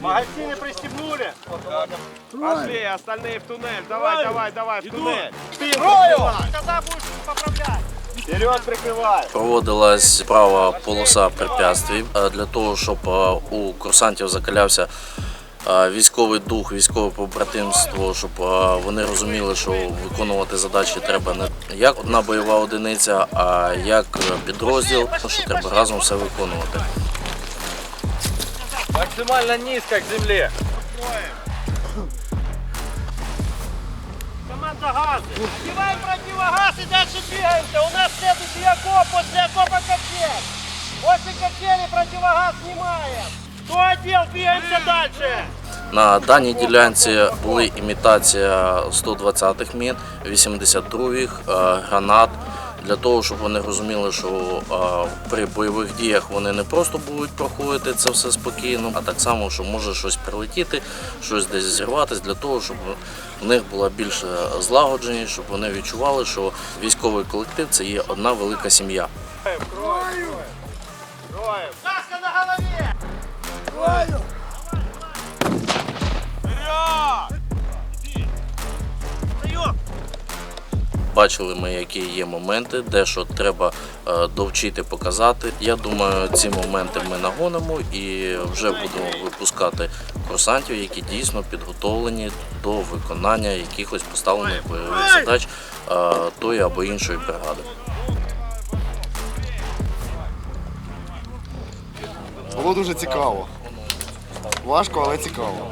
Магазины пристегнули. Пошли, остальные в туннель. Давай, давай, давай, в туннель. Строю! Тогда будешь поправлять. Вперед прикрывай. Проводилась права полоса препятствий е, для того, щоб е, у курсантів закалявся е, військовий дух, військове побратимство, щоб е, вони розуміли, що виконувати задачі треба не як одна бойова одиниця, а як підрозділ, що треба разом все виконувати. Максимально низко к земле. Команда газы. Одеваем противогаз и дальше двигаемся. У нас следующий окоп, после окопа качель. После качели противогаз снимаем. Кто одел, двигаемся дальше. На даній ділянці були імітація 120-х мін, 82-х, е, гранат. Для того, щоб вони розуміли, що при бойових діях вони не просто будуть проходити це все спокійно, а так само, що може щось прилетіти, щось десь зірватись, для того, щоб у них була більше злагодженість, щоб вони відчували, що військовий колектив це є одна велика сім'я. Каска на голове. Вперед! Бачили ми, які є моменти, де що треба е, довчити, показати. Я думаю, ці моменти ми нагонимо і вже будемо випускати курсантів, які дійсно підготовлені до виконання якихось поставлених бойових задач е, тої або іншої бригади. Було дуже цікаво. Важко, але цікаво.